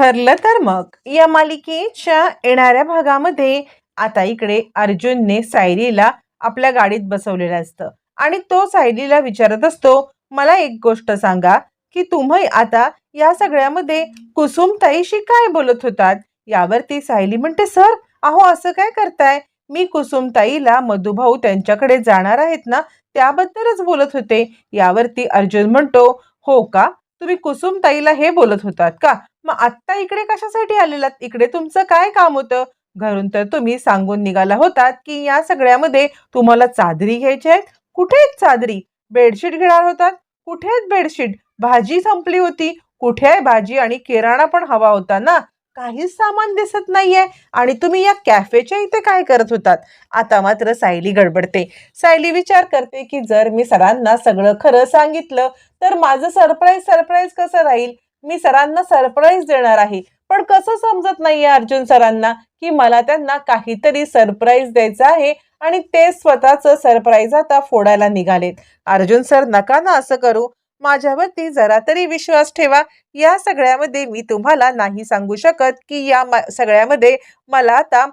ठरलं तर मग. या मालिकेच्या येणाऱ्या भागामध्ये आता इकडे अर्जुनने सायलीला आपल्या गाडीत बसवलेलं असतं. आणि तो सायलीला विचारत असतो मला एक गोष्ट सांगा की तुम्ही आता या सगळ्यामध्ये कुसुमताईशी काय बोलत होतात? यावरती सायली म्हणते सर अहो असं काय करताय? मी कुसुमताईला मधुभाऊ त्यांच्याकडे जाणार आहेत ना त्याबद्दलच बोलत होते. यावरती अर्जुन म्हणतो हो का? तुम्ही कुसुमताईला हे बोलत होतात का? मग आत्ता इकडे कशासाठी आलेलात? इकडे तुमचं काय काम होतं? घरून तर तुम्ही सांगून निघाला होतात की या सगळ्यामध्ये तुम्हाला चादरी घ्यायच्या आहेत. कुठेच चादरी? बेडशीट घेणार होतात? कुठेच बेडशीट? भाजी संपली होती. कुठे आहे भाजी? आणि किराणा पण हवा होता ना? काहीच सामान दिसत नाहीये. आणि तुम्ही या कॅफेच्या इथे काय करत होतात? आता मात्र सायली गडबडते. सायली विचार करते की जर मी सरांना सगळं खरं सांगितलं तर माझं सरप्राईज सरप्राईज कसं राहील? मी सरांना सरप्राईज देणार आहे. पण कसं समजत नाहीये अर्जुन सरांना की मला त्यांना काहीतरी सरप्राईज द्यायचं आहे आणि ते स्वतःचं सरप्राईज आता फोडायला निघालेत. अर्जुन सर नका ना असं करू. माझ्यावरती जरा तरी विश्वास ठेवा. या सगळ्यामध्ये मी तुम्हाला नाही सांगू शकत की या सगळ्यामध्ये मला आता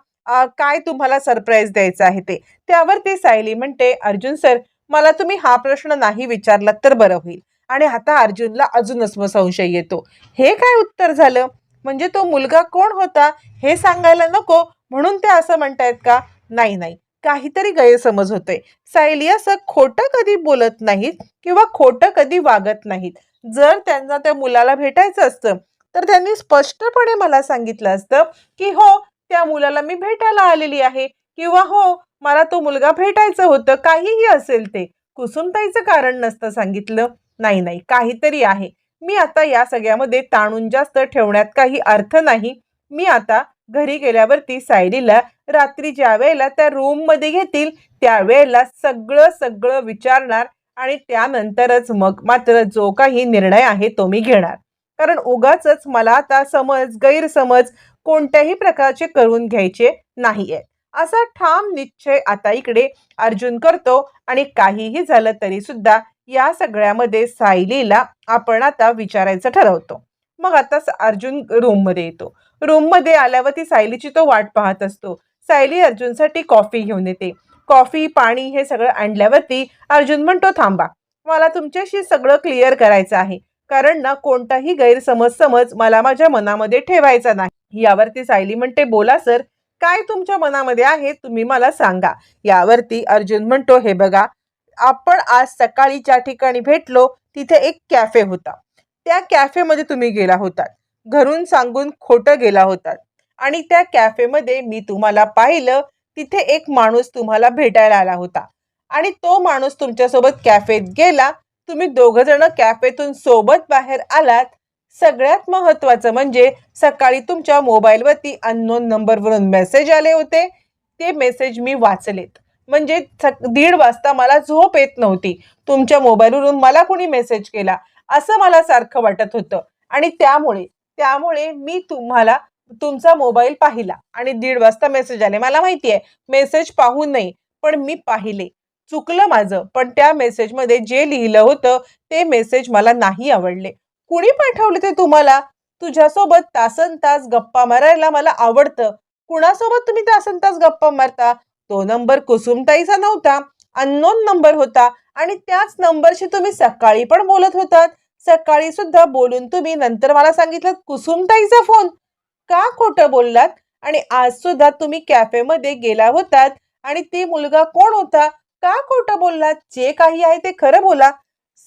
काय तुम्हाला सरप्राईज द्यायचं आहे ते. त्यावरती सायली म्हणते अर्जुन सर मला तुम्ही हा प्रश्न नाही विचारलात तर बरं होईल. आणि आता अर्जुनला अजूनच मग संशय येतो. हे काय उत्तर झालं? म्हणजे तो मुलगा कोण होता? हे सांगायला नको. म्हणून ते असं म्हणतायत का? नाही नाही. काहीतरी गैरसमज होतोय. सायली असं खोटं कधी बोलत नाहीत किंवा खोटं कधी वागत नाहीत. जर त्यांना त्या मुलाला भेटायचं असतं तर त्यांनी स्पष्टपणे मला सांगितलं असतं की हो त्या मुलाला मी भेटायला आलेली आहे. किंवा हो मला तो मुलगा भेटायचं होतं काहीही असेल ते. कुसुमताईचं कारण नसतं सांगितलं. नाही नाही काहीतरी आहे. मी आता या सगळ्यामध्ये ताणून जास्त ठेवण्यात काही अर्थ नाही. मी आता घरी गेल्यावरती सायलीला रात्री ज्या वेळेला त्या रूममध्ये घेतील त्यावेळेला सगळं सगळं विचारणार आणि त्यानंतरच मग मात्र जो काही निर्णय आहे तो मी घेणार. कारण उगाच मला आता समज गैरसमज कोणत्याही प्रकारचे करून घ्यायचे नाहीये असा ठाम निश्चय आता इकडे अर्जुन करतो आणि काहीही झालं तरी सुद्धा या सगळ्यामध्ये सायलीला आपण आता विचारायचं ठरवतो. मग आता अर्जुन रूममध्ये येतो. रूममध्ये आल्यावर ती सायलीची तो वाट पाहत असतो. सायली अर्जुनसाठी कॉफी घेऊन येते. कॉफी पाणी हे सगळं आणल्यावरती अर्जुन म्हणतो थांबा मला तुमच्याशी सगळं क्लिअर करायचं आहे. कारण ना कोणताही गैरसमज समज मला माझ्या मनामध्ये ठेवायचा नाही. यावरती सायली म्हणते बोला सर काय तुमच्या मनामध्ये आहे तुम्ही मला सांगा. यावरती अर्जुन म्हणतो हे बघा आपण आज सकाळी ज्या ठिकाणी भेटलो तिथे एक कॅफे होता. त्या कॅफेमध्ये तुम्ही गेला होतात. घरून सांगून खोटं गेला होतात आणि त्या कॅफेमध्ये मी तुम्हाला पाहिलं तिथे एक माणूस तुम्हाला भेटायला आला होता. आणि तो माणूस तुमच्यासोबत कॅफेत गेला. तुम्ही दोघ जण कॅफेतून सोबत बाहेर आलात. सगळ्यात महत्वाचं म्हणजे सकाळी तुमच्या मोबाईलवरती अननोन नंबरवरून मेसेज आले होते. ते मेसेज मी वाचलेत. म्हणजे दीड वाजता मला झोप येत नव्हती. तुमच्या मोबाईलवरून मला कुणी मेसेज केला? असं मला सारखं वाटत होतं. आणि त्यामुळे त्यामुळे मी तुम्हाला तुमचा मोबाईल पाहिला आणि दीड वाजता मेसेज आले. मला माहिती आहे मेसेज पाहू नये पण मी पाहिले. चुकलं माझं पण त्या मेसेजमध्ये जे लिहिलं होतं ते मेसेज मला नाही आवडले. कुणी पाठवले ते तुम्हाला? तुझ्यासोबत तासन तास गप्पा मारायला मला आवडतं. कुणासोबत तुम्ही तासन तास गप्पा मारता? तो नंबर कुसुमताईचा नव्हता अननोन नंबर होता आणि त्याच नंबरशी तुम्ही सकाळी पण बोलत होतात. सकाळी सुद्धा बोलून तुम्ही नंतर मला सांगितलं कुसुमताईचा फोन का खोटं बोललात? आणि आज सुद्धा तुम्ही कॅफेमध्ये गेला होतात आणि ते मुलगा कोण होता? का खोटं बोललात? जे काही आहे ते खरं बोला.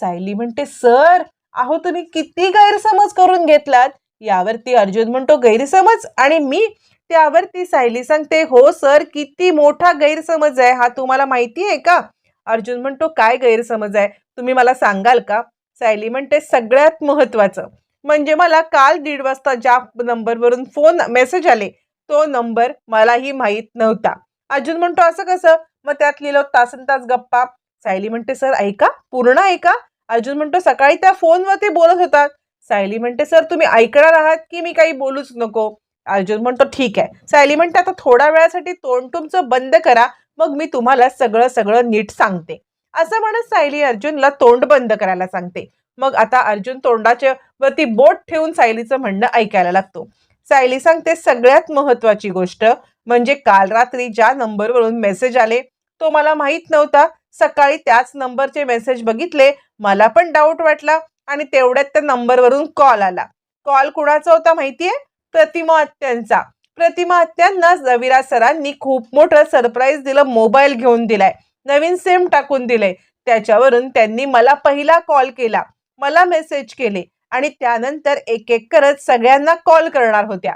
सायली म्हणते सर अहो तुम्ही किती गैरसमज करून घेतलात. यावरती अर्जुन म्हणतो गैरसमज? आणि मी त्यावरती सायली सांगते हो सर किती मोठा गैरसमज आहे हा तुम्हाला माहिती आहे का? अर्जुन म्हणतो काय गैरसमज आहे? तुम्ही मला सांगाल का? सायली म्हणते सगळ्यात महत्वाचं म्हणजे मला काल दीड वाजता ज्या नंबरवरून फोन मेसेज आले तो नंबर मलाही माहीत नव्हता. अर्जुन म्हणतो असं कसं? मग त्यात लिहिलं तासन तास गप्पा. सायली म्हणते सर ऐका पूर्ण ऐका. अर्जुन म्हणतो सकाळी त्या फोनवरती बोलत होतात. सायली म्हणते सर तुम्ही ऐकणार आहात की मी काही बोलूच नको? अर्जुन म्हणतो ठीक आहे. सायली म्हणते आता थोड्या वेळासाठी तोंड तुमचं बंद करा मग मी तुम्हाला सगळं सगळं नीट सांगते. असं म्हणत सायली अर्जुनला तोंड बंद करायला सांगते. मग आता अर्जुन तोंडाच्या वरती बोट ठेवून सायलीचं म्हणणं ऐकायला लागतो. सायली सांगते सगळ्यात महत्वाची गोष्ट म्हणजे काल रात्री ज्या नंबरवरून मेसेज आले तो मला माहीत नव्हता. सकाळी त्याच नंबरचे मेसेज बघितले मला पण डाऊट वाटला आणि तेवढ्यात त्या नंबरवरून कॉल आला. कॉल कुणाचा होता माहितीये? प्रतिमा आत्यांचा. प्रतिमा आत्यांना रविराज सरांनी खूप मोठं सरप्राईज दिलं मोबाईल घेऊन दिलाय. नवीन सिम टाकून दिले. त्याच्यावरून त्यांनी मला पहिला कॉल केला. मला मेसेज केले आणि त्यानंतर एक एक करत सगळ्यांना कॉल करणार होत्या.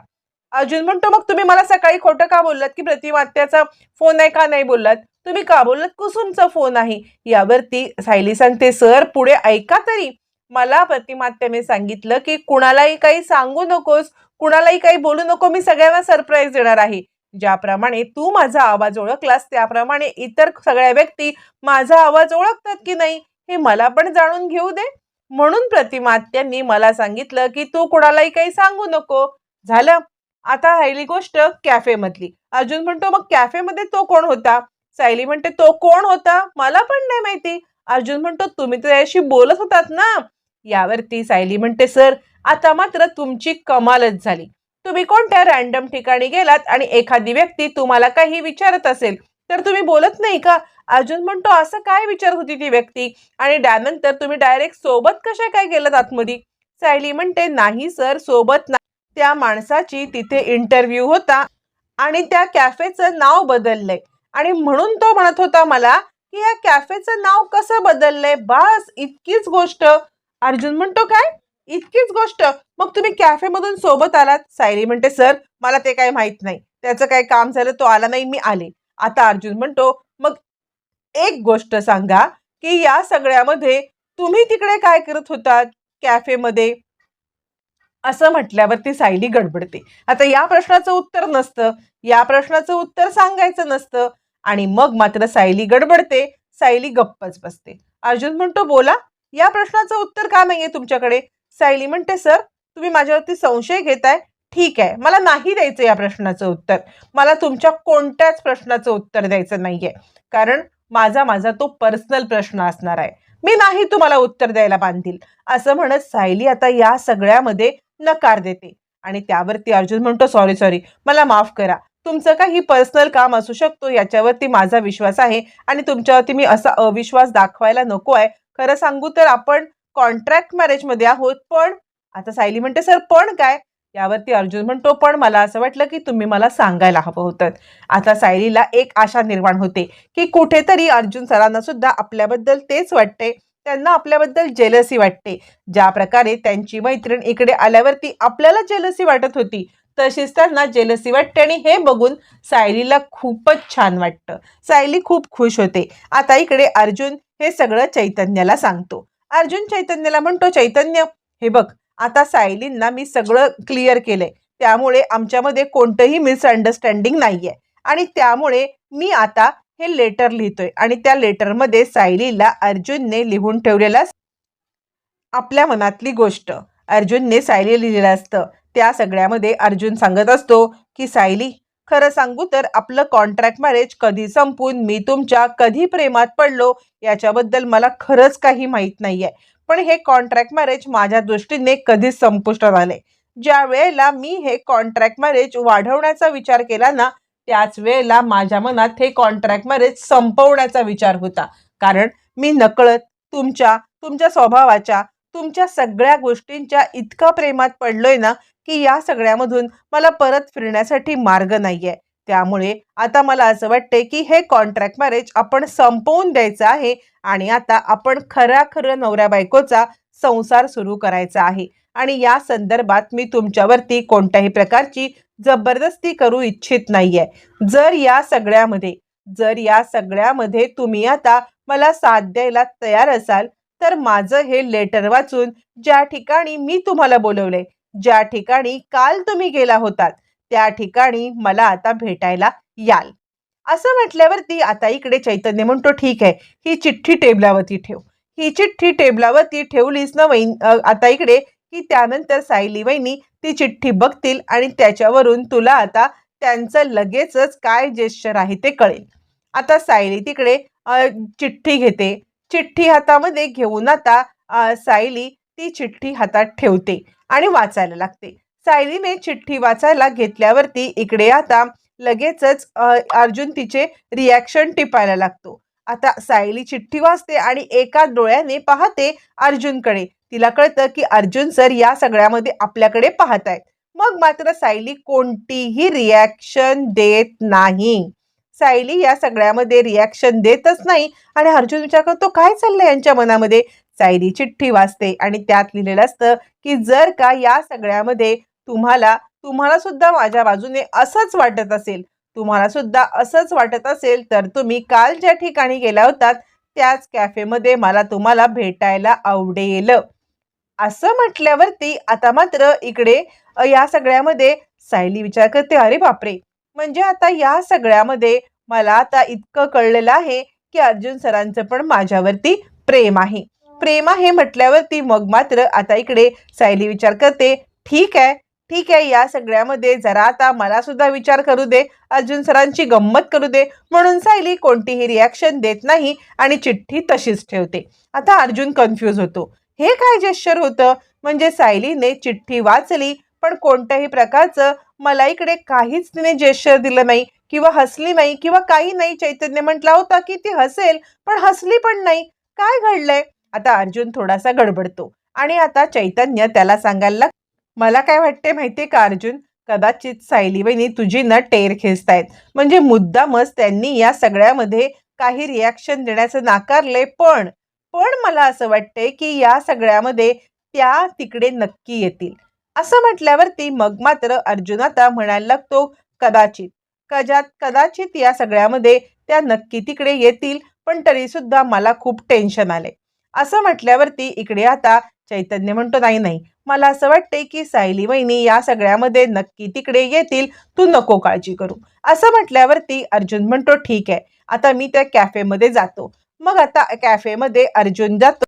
अर्जुन म्हणतो मग तुम्ही मला सकाळी खोटं का बोललात? की प्रतिमात्याचा फोन आहे का नाही बोललात? तुम्ही का बोललात? कुसुमचा फोन आहे. यावरती सायली सांगते सर पुढे ऐका तरी. मला प्रतिमात्याने सांगितलं की कुणालाही काही सांगू नकोस. कुणालाही काही बोलू नको. मी सगळ्यांना सरप्राईज देणार आहे. ज्याप्रमाणे तू माझा आवाज ओळखलास त्याप्रमाणे इतर सगळ्या व्यक्ती माझा आवाज ओळखतात की नाही हे मला पण जाणून घेऊ दे. म्हणून प्रतिमात्यांनी मला सांगितलं की तू कुणालाही काही सांगू नको. झालं. आता राहिली गोष्ट कॅफेमधली. अर्जुन म्हणतो मग कॅफेमध्ये तो कोण होता? सायली म्हणते तो कोण होता? मला पण नाही माहिती. अर्जुन म्हणतो तुम्ही तर याशी बोलत होतात ना. यावरती सायली म्हणते सर आता मात्र तुमची कमालच झाली. तुम्ही कोणत्या रॅन्डम ठिकाणी गेलात आणि एखादी व्यक्ती तुम्हाला काही विचारत असेल तर तुम्ही बोलत नाही का? अर्जुन म्हणतो असं काय विचारत होती ती व्यक्ती? आणि त्यानंतर तुम्ही डायरेक्ट सोबत कशा काय गेलात आतमध्ये? सायली म्हणते नाही सर सोबत ना त्या माणसाची तिथे इंटरव्ह्यू होता आणि त्या कॅफेचं नाव बदललंय. आणि म्हणून तो म्हणत होता मला की या कॅफेचं नाव कसं बदललंय? बास इतकीच गोष्ट. अर्जुन म्हणतो काय? इतकीच गोष्ट. मग तुम्ही कॅफेमधून सोबत आलात? सायली म्हणते सर मला ते काय माहीत नाही. त्याचं काय काम झालं तो आला नाही मी आले. आता अर्जुन म्हणतो मग एक गोष्ट सांगा की या सगळ्यामध्ये तुम्ही तिकडे काय करत होतात कॅफेमध्ये असं म्हटल्यावरती सायली गडबडते. आता या प्रश्नाचं उत्तर नसतं. या प्रश्नाचं उत्तर सांगायचं नसतं. आणि मग मात्र सायली गडबडते. सायली गप्पच बसते. अर्जुन म्हणतो बोला या प्रश्नाचं उत्तर का नाहीये तुमच्याकडे? सायली म्हणते सर तुम्ही माझ्यावरती संशय घेताय. ठीक आहे. मला नाही द्यायचं या प्रश्नाचं उत्तर. मला तुमच्या कोणत्याच प्रश्नाचं उत्तर द्यायचं नाहीये. कारण माझा माझा तो पर्सनल प्रश्न असणार आहे. मी नाही तुम्हाला उत्तर द्यायला बांधील. असं म्हणत सायली आता या सगळ्यामध्ये नकार देते. आणि त्यावरती अर्जुन म्हणतो सॉरी सॉरी. मला माफ करा. तुमचं काही पर्सनल काम असू शकतो. याच्यावरती माझा विश्वास आहे. आणि तुमच्यावरती मी असा अविश्वास दाखवायला नको आहे. खरं सांगू तर आपण कॉन्ट्रॅक्ट मॅरेजमध्ये आहोत पण आता सायली म्हणते सर पण काय? यावरती अर्जुन म्हणतो पण मला असं वाटलं की तुम्ही मला सांगायला हवं होतं. आता सायलीला एक आशा निर्माण होते की कुठेतरी अर्जुन सरांना सुद्धा आपल्याबद्दल तेच वाटते. त्यांना आपल्याबद्दल जेलसी वाटते. ज्या प्रकारे त्यांची मैत्रीण इकडे आल्यावरती आपल्याला जेलसी वाटत होती तशीच त्यांना जेलसी वाटते आणि हे बघून सायलीला खूपच छान वाटतं. सायली खूप खुश होते. आता इकडे अर्जुन हे सगळं चैतन्याला सांगतो. अर्जुन चैतन्यला म्हणतो चैतन्य हे बघ आता सायलींना मी सगळं क्लिअर केलंय. त्यामुळे आमच्यामध्ये कोणतंही मिसअंडरस्टँडिंग नाहीये. आणि त्यामुळे मी आता हे लेटर लिहितोय. आणि त्या लेटरमध्ये सायलीला अर्जुनने लिहून ठेवलेला आपल्या मनातली गोष्ट. अर्जुनने सायली लिहिलेलं असतं. त्या सगळ्यामध्ये अर्जुन सांगत असतो की सायली खरं सांगू तर आपलं कॉन्ट्रॅक्ट मॅरेज कधी संपून मी तुमच्या कधी प्रेमात पडलो याच्याबद्दल मला खरंच काही माहीत नाहीये. पण हे कॉन्ट्रॅक्ट मॅरेज माझ्या दृष्टीने कधीच संपुष्टात आले ज्या वेळेला मी हे कॉन्ट्रॅक्ट मॅरेज वाढवण्याचा विचार केला ना त्याच वेळेला माझ्या मनात हे कॉन्ट्रॅक्ट मॅरेज संपवण्याचा विचार होता. कारण मी नकळत तुमच्या तुमच्या स्वभावाच्या तुमच्या सगळ्या गोष्टींच्या इतका प्रेमात पडलोय ना की या सगळ्यामधून मला परत फिरण्यासाठी मार्ग नाहीये. त्यामुळे आता मला असं वाटते की हे कॉन्ट्रॅक्ट मॅरेज आपण संपवून द्यायचं आहे आणि आता आपण खऱ्या खरं नवऱ्या बायकोचा संसार सुरू करायचा आहे. आणि या संदर्भात मी तुमच्यावरती कोणत्याही प्रकारची जबरदस्ती करू इच्छित नाहीये. जर या सगळ्यामध्ये जर या सगळ्यामध्ये तुम्ही आता मला साथ द्यायला तयार असाल तर माझं हे लेटर वाचून ज्या ठिकाणी मी तुम्हाला बोलवले ज्या ठिकाणी काल तुम्ही गेला होतात त्या ठिकाणी मला आता भेटायला याल. असं म्हटल्यावरती आता इकडे चैतन्य म्हणतो ठीक आहे ही चिठ्ठी टेबलावरती ठेव. ही चिठ्ठी टेबलावरती ठेवलीच ना वैन आता इकडे की त्यानंतर सायली वहिनी ती चिठ्ठी बघतील आणि त्याच्यावरून तुला आता त्यांचं लगेचच काय जेश्चर आहे ते कळेल. आता सायली तिकडे चिठ्ठी घेते. चिठ्ठी हातामध्ये घेऊन आता सायली ती चिठ्ठी हातात ठेवते. आणि वाचायला लागते. सायलीने चिठ्ठी वाचायला घेतल्यावरती इकडे आता लगेचच अर्जुन तिचे रिॲक्शन टिपायला लागतो. आता सायली चिठ्ठी वाचते आणि एका डोळ्याने पाहते अर्जुनकडे. तिला कळतं की अर्जुन सर या सगळ्यामध्ये आपल्याकडे पाहत आहेत मग मात्र सायली कोणतीही रिॲक्शन देत नाही. सायली या सगळ्यामध्ये रिॲक्शन देतच नाही आणि अर्जुन विचार करतो काय चाललंय यांच्या मनामध्ये? सायरी चिठ्ठी वाचते आणि त्यात लिहिलेलं असतं की जर का या सगळ्यामध्ये तुम्हाला तुम्हाला सुद्धा माझ्या बाजूने असंच वाटत असेल तुम्हाला सुद्धा असंच वाटत असेल तर तुम्ही काल ज्या ठिकाणी गेला होतात त्याच कॅफेमध्ये मला तुम्हाला भेटायला आवडेल. असं म्हटल्यावरती आता मात्र इकडे या सगळ्यामध्ये सायली विचार करते अरे बापरे! म्हणजे आता या सगळ्यामध्ये मला आता इतकं कळलेलं आहे की अर्जुन सरांचं पण माझ्यावरती प्रेम आहे. प्रेम आहे म्हटल्यावरती मग मात्र आता इकडे सायली विचार करते ठीक आहे ठीक आहे या सगळ्यामध्ये जरा आता मला सुद्धा विचार करू दे अर्जुन सरांची गंमत करू दे. म्हणून सायली कोणतीही रिॲक्शन देत नाही आणि चिठ्ठी तशीच ठेवते. आता अर्जुन कन्फ्यूज होतो. हे काय जेश्चर होतं? म्हणजे सायलीने चिठ्ठी वाचली पण कोणत्याही प्रकारचं मला इकडे काहीच तिने जेश्चर दिलं नाही किंवा हसली नाही किंवा काही नाही चैतन्य म्हटला होता की ती हसेल पण हसली पण नाही. काय घडलंय? आता अर्जुन थोडासा गडबडतो. आणि आता चैतन्य त्याला सांगायला मला काय वाटते माहितीये का अर्जुन? कदाचित सायली बहिणी तुझी न टेर खेचतायत. म्हणजे मुद्दामच त्यांनी या सगळ्यामध्ये काही रिॲक्शन देण्याचं नाकारले पण पण मला असं वाटतंय की या सगळ्यामध्ये त्या तिकडे नक्की येतील. असं म्हटल्यावरती मग मात्र अर्जुन आता म्हणायला लागतो कदाचित कजात कदाचित या सगळ्यामध्ये त्या नक्की तिकडे येतील पण तरी सुद्धा मला खूप टेन्शन आले असं म्हटल्यावरती इकडे आता चैतन्य म्हणतो नाही नाही. मला असं वाटते की सायली वहिनी या सगळ्यामध्ये नक्की तिकडे येतील. तू नको काळजी करू. असं म्हटल्यावरती अर्जुन म्हणतो ठीक आहे. आता मी त्या कॅफेमध्ये जातो. मग आता कॅफेमध्ये अर्जुन जातो.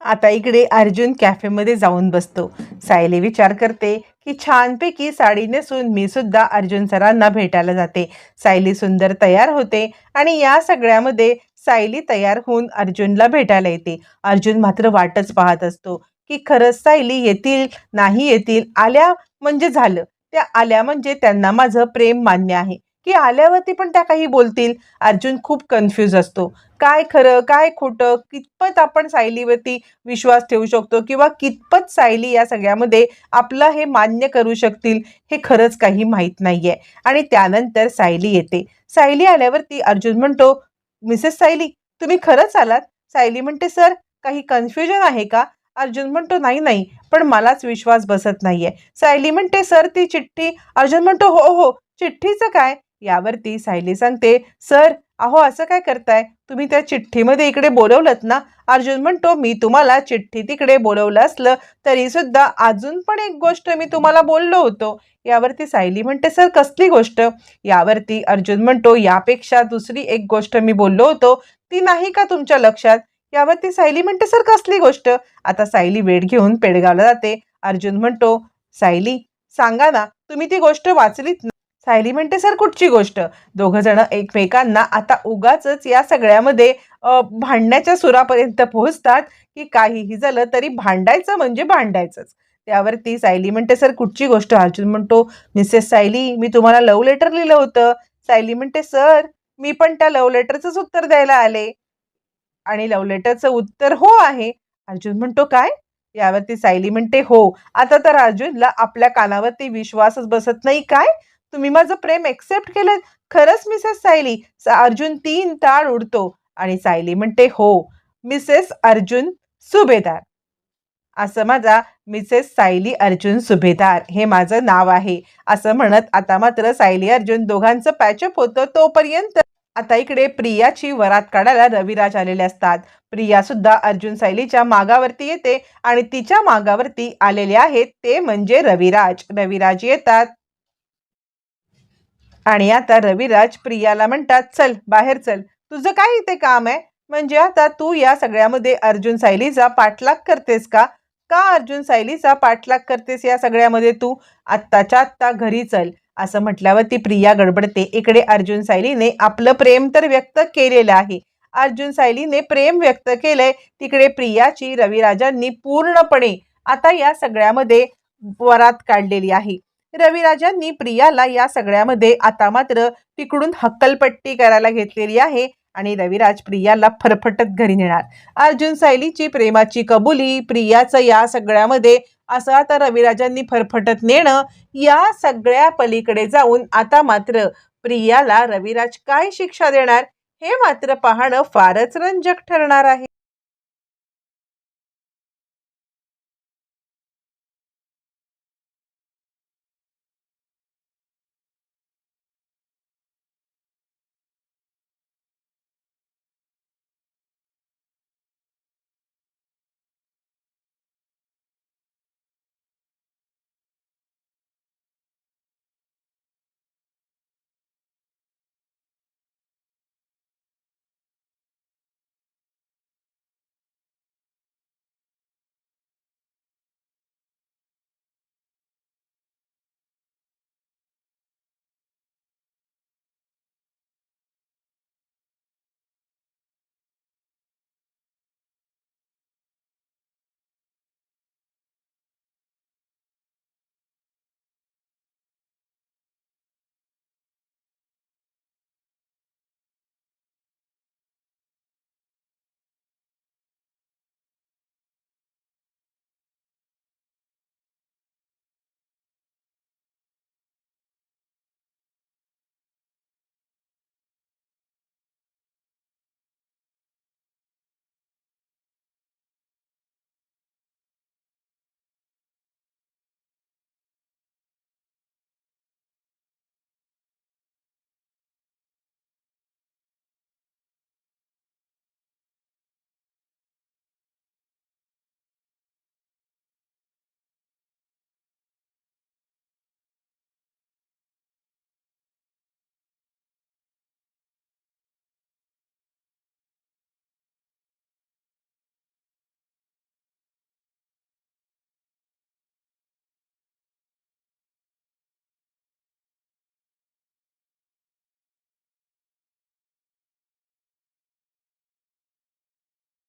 आता इकडे अर्जुन कॅफेमध्ये जाऊन बसतो. सायली विचार करते की छानपैकी साडी नेसून मी सुद्धा अर्जुन सरांना भेटायला जाते. सायली सुंदर तयार होते आणि या सगळ्यामध्ये सायली तयार होऊन अर्जुनला भेटायला येते. अर्जुन मात्र वाटच पाहत असतो की खरंच सायली येतील नाही येतील आल्या म्हणजे झालं. त्या आल्या म्हणजे त्यांना माझं प्रेम मान्य आहे. की आल्यावरती पण त्या काही बोलतील? अर्जुन खूप कन्फ्यूज असतो. काय खरं काय खोटं कितपत आपण सायलीवरती विश्वास ठेवू शकतो किंवा कितपत सायली या सगळ्यामध्ये आपलं हे मान्य करू शकतील हे खरंच काही माहीत नाही आहे आणि त्यानंतर सायली येते. सायली आल्यावरती अर्जुन म्हणतो मिसेस सायली तुम्ही खरंच आलात? सायली म्हणते सर काही कन्फ्युजन आहे का? अर्जुन म्हणतो नाही नाही पण मलाच विश्वास बसत नाहीये. सायली म्हणते सर ती चिठ्ठी. अर्जुन म्हणतो हो हो चिठ्ठीचं काय? यावरती सायली सांगते सर अहो असं काय करताय? तुम्ही त्या चिठ्ठीमध्ये इकडे बोलवलत ना? अर्जुन म्हणतो मी तुम्हाला चिठ्ठी तिकडे बोलवलं असलं तरी सुद्धा अजून पण एक गोष्ट मी तुम्हाला बोललो होतो. यावरती सायली म्हणते सर कसली गोष्ट? यावरती अर्जुन म्हणतो यापेक्षा दुसरी एक गोष्ट मी बोललो होतो ती नाही का तुमच्या लक्षात? यावरती सायली म्हणते सर कसली गोष्ट? आता सायली वेळ घेऊन पेडगावला जाते. अर्जुन म्हणतो सायली सांगा ना तुम्ही ती गोष्ट वाचलीत ना? सायली म्हणते सर कुठची गोष्ट? दोघं जण एकमेकांना आता उगाच या सगळ्यामध्ये भांडण्याच्या सुरापर्यंत पोहोचतात की काहीही झालं तरी भांडायचं म्हणजे भांडायचंच. त्यावरती सायली म्हणते सर कुठची गोष्ट? अर्जुन म्हणतो मिसेस सायली मी तुम्हाला लव्ह लेटर लिहिलं होतं. सायली म्हणते सर मी पण त्या लव्ह लेटरचंच उत्तर द्यायला आले. आणि लव्ह लेटरचं उत्तर हो आहे. अर्जुन म्हणतो काय? यावरती सायली म्हणते हो आता तर अर्जुनला आपल्या कानावरती विश्वासच बसत नाही काय? तुम्ही माझं प्रेम एक्सेप्ट केलं खरंच मिसेस सायली. अर्जुन तीन ताळ उडतो आणि सायली म्हणते हो मिसेस अर्जुन सुभेदार. असं माझा मिसेस सायली अर्जुन सुभेदार हे माझं नाव आहे. असं म्हणत आता मात्र सायली अर्जुन दोघांचं पॅचअप होतं तोपर्यंत आता इकडे प्रियाची वरात काढायला रविराज आलेले असतात. प्रिया सुद्धा अर्जुन सायलीच्या मागावरती येते आणि तिच्या मागावरती आलेले आहेत ते म्हणजे रविराज. रविराज येतात. आणि आता रविराज प्रियाला म्हणतात चल बाहेर चल. तुझं काय इथे काम आहे? म्हणजे आता तू या सगळ्यामध्ये अर्जुन सायलीचा पाठलाग करतेस का? का अर्जुन सायलीचा पाठलाग करतेस या सगळ्यामध्ये तू? आत्ताच्या आत्ता घरी चल. असं म्हटल्यावर ती प्रिया गडबडते. इकडे अर्जुन सायलीने आपलं प्रेम तर व्यक्त केलेलं आहे. अर्जुन सायलीने प्रेम व्यक्त केलंय. तिकडे प्रियाची रविराजांनी पूर्णपणे आता या सगळ्यामध्ये वरात काढलेली आहे. रविराजांनी प्रियाला या सगळ्यामध्ये आता मात्र तिकडून हक्कलपट्टी करायला घेतलेली आहे आणि रविराज प्रियाला फरफटत घरी नेणार. अर्जुन सायलीची प्रेमाची कबुली प्रियाचं या सगळ्यामध्ये असं आता रविराजांनी फरफटत नेणं या सगळ्या पलीकडे जाऊन आता मात्र प्रियाला रविराज काय शिक्षा देणार हे मात्र पाहणं फारच रंजक ठरणार आहे.